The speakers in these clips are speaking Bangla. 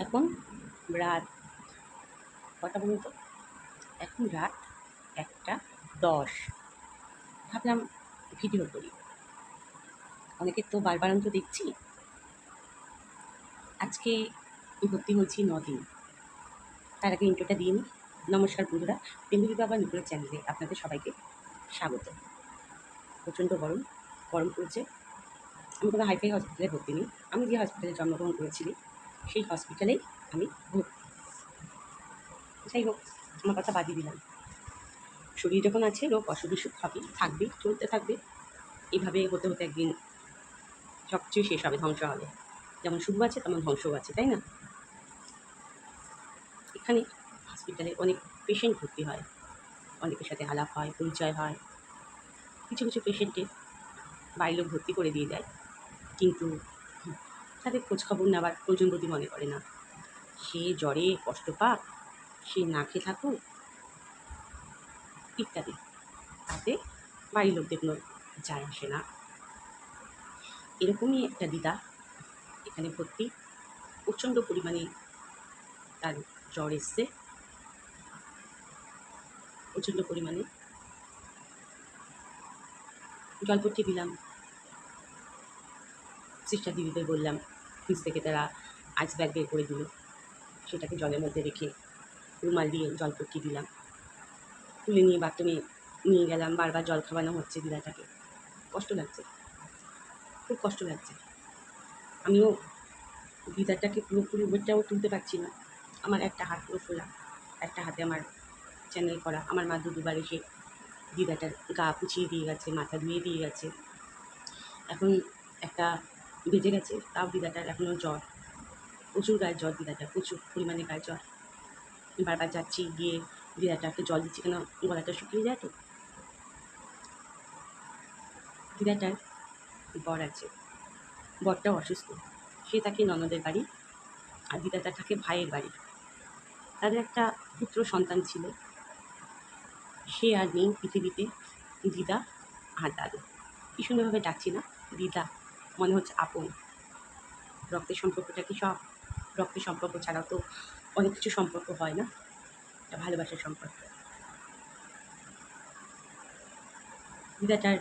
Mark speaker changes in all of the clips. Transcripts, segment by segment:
Speaker 1: এখন রাত কটা বলুন তো? এখন রাত একটা দশ। ভাবলাম ভিডিও করি। অনেকের তো বারবার বারবারন্ত দেখছি। আজকে ভর্তি হয়েছি দিন তার আগে ইন্টোটা দিয়ে নমস্কার বন্ধুরা বেঙ্গুলি বাবা নুপুরের চ্যানেলে আপনাদের সবাইকে স্বাগত। প্রচণ্ড গরম গরম পড়েছে। আমি কোনো হাইফাই হসপিটালে ভর্তি নেই। আমি যে হসপিটালে জন্মগ্রহণ করেছিলি সেই হসপিটালেই আমি ভর্তি যাই হোক, আমার কথা বাদিয়ে দিলাম। শরীর যখন আছে, রোগ অসুখ বিসুখ হবে থাকবে, চলতে থাকবে। এইভাবে হতে হতে একদিন সব কিছু শেষ হবে, ধ্বংস হবে। যেমন শুরু আছে, তেমন ধ্বংসও আছে, তাই না? এখানে হসপিটালে অনেক পেশেন্ট ভর্তি হয়। অনেকের সাথে আলাপ হয়, পরিচয় হয়। কিছু কিছু পেশেন্টকে বাড়ির লোক ভর্তি করে দিয়ে দেয়। কিন্তু তাদের খোঁজখবর নেওয়ার প্রয়োজন প্রতি মনে করে না। সে জ্বরে কষ্ট পাক, সে না খেয়ে থাকুক, ইত্যাদি। তাতে বাড়ির লোকদের কোনো যায় আসে না। এরকমই একটা দিদা এখানে ভর্তি, প্রচণ্ড পরিমাণে তার জ্বর এসছে। প্রচণ্ড পরিমাণে। জলপট্টি দিলাম। সিস্টার দিদিদের বললাম, ফ্রিজ থেকে তারা আইস ব্যাগ বের করে দিল। সেটাকে জলের মধ্যে রেখে রুমাল দিয়ে জলপট্টি দিলাম। তুলে নিয়ে বাথরুমে নিয়ে গেলাম, বারবার জল খাওয়ানো হচ্ছে দিদাটাকে। কষ্ট লাগছে, খুব কষ্ট লাগছে। আমিও দিদাটাকে পুরোপুরি ওয়েটটাও তুলতে পারছি না। আমার একটা হাত পুরো ফোলা, একটা হাতে আমার চ্যানেল করা। আমার মা দুবার এসে দিদাটার গা পুছিয়ে দিয়ে গেছে, মাথা ধুয়ে দিয়ে গেছে। এখন একটা বেজে গেছে তাও দিদাটার এখনও জ্বর। প্রচুর গায়ে জ্বর, দিদাটার প্রচুর পরিমাণে গায়ে জ্বর। বারবার যাচ্ছি, গিয়ে দিদাটাকে জল দিচ্ছি কেন? গলাটা শুকিয়ে যায় তো? দিদাটার বর আছে। বরটাও অসুস্থ। সে থাকে ননদের বাড়ি আর দিদাটা থাকে ভাইয়ের বাড়ি। তাদের একটা পুত্র সন্তান ছিল। সে আর নেই পৃথিবীতে। দিদা আর দাদু। কি সুন্দরভাবে ডাকছি না? দিদা। মনে হচ্ছে আপন। রক্তের সম্পর্কটা কি সব? রক্তের সম্পর্ক ছাড়াও তো অনেক কিছু সম্পর্ক হয় না? একটা ভালোবাসার সম্পর্ক। দিদাটার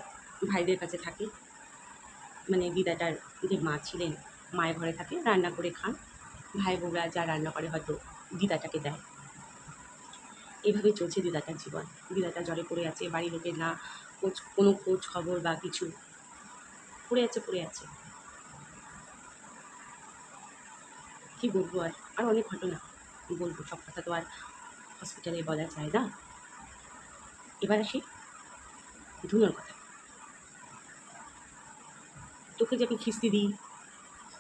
Speaker 1: ভাইদের কাছে থাকে। মানে দিদাটার যে মা ছিলেন, মায়ের ঘরে থাকে, রান্না করে খান। ভাই বোনরা যা রান্না করে হয়তো দিদাটাকে দেয়। এভাবে চলছে দিদাটার জীবন। দিদাটা জ্বরে পড়ে আছে, বাড়ির লোকের না কোনো খোঁজ খবর বা কিছু পড়ে আছে পড়ে আছে। কি বলব আর? আর অনেক ঘটনা বলব, সব কথা তো আর হসপিটালে বলা যায় না। এবার আসি ধুনোর কথা। তোকে যে আমি খিস্তি দিই,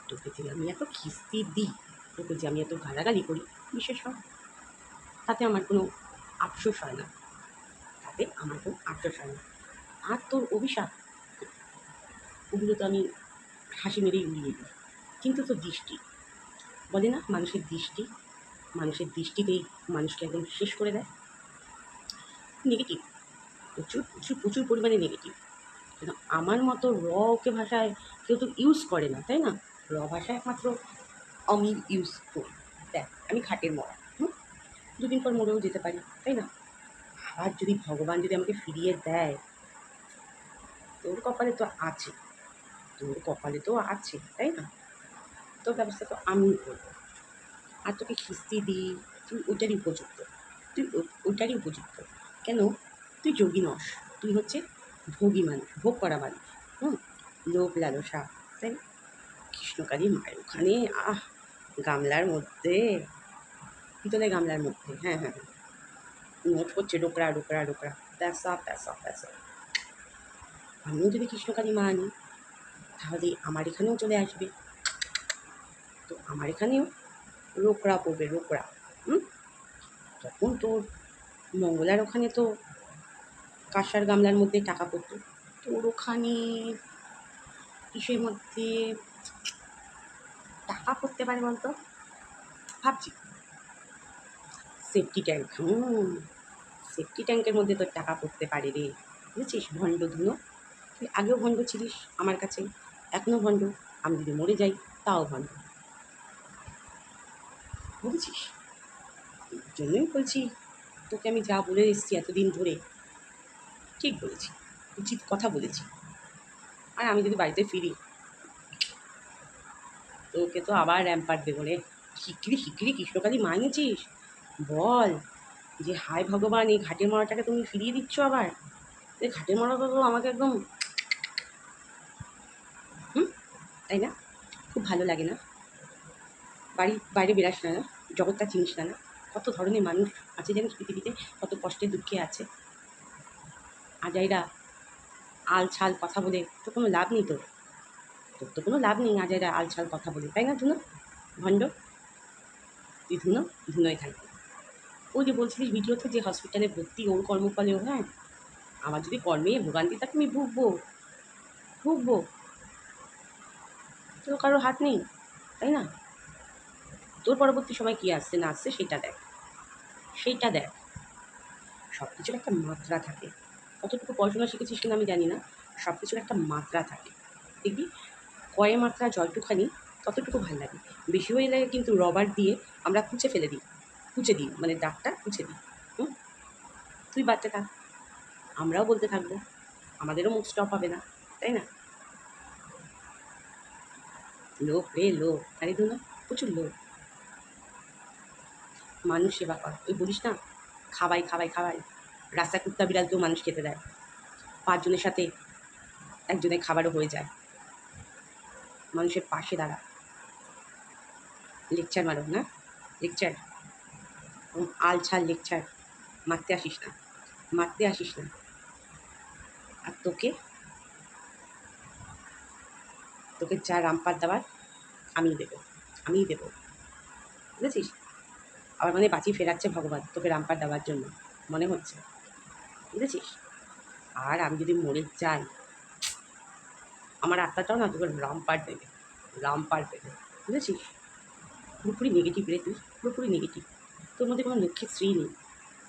Speaker 1: তোকে যে আমি এত খিস্তি দিই, তোকে যে আমি এত গালাগালি করি, বিশেষ হয় তাতে আমার কোনো আফসোস হয় না। তাতে আমার কোনো আফসোস হয় না। আর তোর অভিশাপ ওগুলো তো আমি হাসি মেরেই উড়িয়ে দিই। কিন্তু তো দৃষ্টি। বলে না, মানুষের দৃষ্টি। মানুষের দৃষ্টিতেই মানুষকে একদম শেষ করে দেয়। নেগেটিভ প্রচুর প্রচুর প্রচুর পরিমাণে নেগেটিভ কিন্তু আমার মতো র ওকে ভাষায় কেউ তো ইউজ করে না, তাই না? র ভাষা একমাত্র আমি ইউজ করি। দেখ, আমি খাটের মরা, হুম? দুদিন পর মরেও যেতে পারি, তাই না? আবার যদি ভগবান যদি আমাকে ফিরিয়ে দেয়, তোর কপালে তো আছে। তোর কপালে তো আছে, তাই না? তোর ব্যবস্থা তো আমি করব। আর তোকে কিস্তি দিই, তুই ওইটারই উপযুক্ত। তুই ওইটারই উপযুক্ত। কেন? তুই যোগী নস, তুই হচ্ছে ভোগী মানুষ, ভোগ করা মানুষ, হুম? লোভ, লালসা, তাই কৃষ্ণকালী মায়ের ওখানে, আহ, গামলার মধ্যে, পিতলের গামলার মধ্যে হ্যাঁ হ্যাঁ হ্যাঁ। নোট করছে, ডোকরা ডোকরা ডোকরা। প্যাসা প্যাসা প্যাসা আমিও যদি কৃষ্ণকালী মা আনি তাহলে আমার এখানেও চলে আসবে। তো আমার এখানেও রোকরা পড়বে রোকরা হুম? তখন তোর মঙ্গলার ওখানে তো কাঁসার গামলার মধ্যে টাকা পড়তো। তোর ওখানে কিসের মধ্যে টাকা পড়তে পারে বলতো? ভাবছি। সেফটি ট্যাঙ্ক, হুম। সেফটি ট্যাঙ্কের মধ্যে তোর টাকা পড়তে পারে রে। বুঝেছিস? ভণ্ড ধুনো। তুই আগেও ভণ্ড ছিলিস আমার কাছে। এখনও ভণ্ড। আমি যদি মরে যাই, তাও ভণ্ড। বুঝেছিস? জন্যই বলছি, তোকে আমি যা বলে এসেছি এতদিন ধরে, ঠিক বলেছি, উচিত কথা বলেছি। আর আমি যদি বাড়িতে ফিরি, তোকে তো আবার র্যাম্পার দেবো রে। শিগগিরি শিগগিরি কৃষ্ণকালী মানিয়েছিস? বল, যে হায় ভগবান, এই ঘাটের মরাটাকে তুমি ফিরিয়ে দিচ্ছ আবার? এই ঘাটের মরাটা তো আমাকে একদম হুম তাই না? খুব ভালো লাগে না। বাড়ি, বাইরে বেরাস না না, জগৎটা চিনিস না না। কত ধরনের মানুষ আছে জানিস পৃথিবীতে, কত কষ্টে দুঃখে আছে। আজাইরা আল ছাল কথা বলে তো কোনো লাভ নেই তোর। তোর তো কোনো লাভ নেই আজাইরা আল ছাল কথা বলে, তাই না ধুনো? ভণ্ড? তুই ধুনো ধুনোয় থাকবি। ওই যে বলছিলিস ভিডিওতে যে হসপিটালে ভর্তি, ওর কর্মফলে হ্যাঁ? আমার যদি কর্মে ভোগান্তি থাকে আমি ভুগবো। ভুগবো। তোর কারও হাত নেই, তাই না? তোর পরবর্তী সময় কী আসছে, না আসছে, সেটা দেখ। সেইটা দেখ। সব কিছুর একটা মাত্রা থাকে। কতটুকু পড়াশোনা শিখেছিস কিনা আমি জানি না। সব কিছুর একটা মাত্রা থাকে। দেখবি, কয়ে মাত্রা জলটুখানি ততটুকু ভালো লাগে। বেশি হয়ে লাগে কিন্তু রবার দিয়ে আমরা কুচে ফেলে দিই। কুচে দিই মানে দাগটা কুচে দিই। হুম? তুই বাড়তে থাক আমরাও বলতে থাকব। আমাদেরও মুখ স্টপ হবে না, তাই না? লোক রে লোক আরে ধুনো প্রচুর লোক মানুষ সেবা কর ওই বলিস না? খাওয়াই খাওয়াই খাওয়াই রাস্তায় কুত্তা বিড়ালকেও মানুষ খেতে দেয়। পাঁচজনের সাথে একজনের খাবারও হয়ে যায়। মানুষের পাশে দাঁড়া। লেকচার মারো, না? লেকচার। আলছাল লেকচার। মারতে আসিস না। মারতে আসিস না। আর তোকে তোকে যা রামপার দেওয়ার আমি দেবো, আমিই দেবো। বুঝেছিস? আবার মানে বাঁচিয়ে ফেরাচ্ছে ভগবান তোকে রামপার দেওয়ার জন্য, মনে হচ্ছে। বুঝেছিস? আর আমি যদি মরে যাই, আমার আত্মাটাও না তোকে রামপার দেবে রামপার দেবে। বুঝেছিস? পুরোপুরি নেগেটিভ রে তুই, পুরোপুরি নেগেটিভ তোর মধ্যে কোনো লক্ষ্মীর স্ত্রী নেই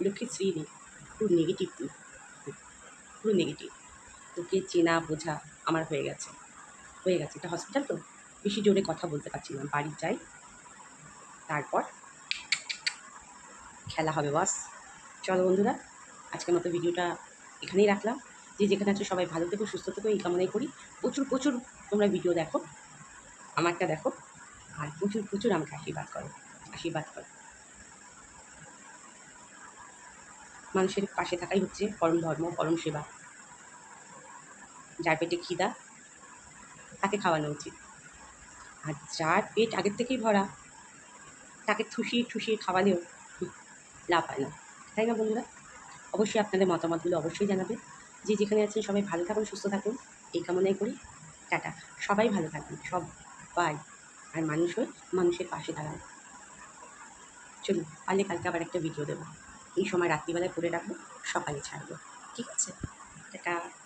Speaker 1: লক্ষ্মীর স্ত্রী নেই, পুরো নেগেটিভ তুই। পুরো নেগেটিভ তোকে চেনা বোঝা আমার হয়ে গেছে। হয়ে গেছে। এটা হসপিটাল তো বেশি জোরে কথা বলতে পারছি না। বাড়ি যাই, তারপর খেলা হবে বাস চলো বন্ধুরা, আজকের মতো ভিডিওটা এখানেই রাখলাম। যে যেখানে আছো সবাই ভালো থেকো, সুস্থ থেকো, এই কামনাই করি। প্রচুর প্রচুর তোমরা ভিডিও দেখো, আমারটা দেখো, আর প্রচুর প্রচুর আমাকে আশীর্বাদ করো আশীর্বাদ করো। মানুষের পাশে থাকাই হচ্ছে পরম ধর্ম, পরম সেবা। যার পেটে খিদা তাকে খাওয়ানো উচিত। আর যার পেট আগের থেকেই ভরা, তাকে ঠুসিয়ে ঠুসিয়ে খাওয়ালেও লাভ হয় না। তাই না বন্ধুরা? অবশ্যই আপনাদের মতামতগুলো অবশ্যই জানাবেন। যে যেখানে আছেন সবাই ভালো থাকুন, সুস্থ থাকুন। এই কামনাই করি। টাটা। সবাই ভালো থাকুন। সব বাই আর মানুষ হয়ে মানুষের পাশে দাঁড়ান। চলুন পারলে কালকে আবার একটা ভিডিও দেবো। এই সময় রাত্রিবেলায় করে রাখব, সকালে ছাড়বো। ঠিক আছে? টাটা।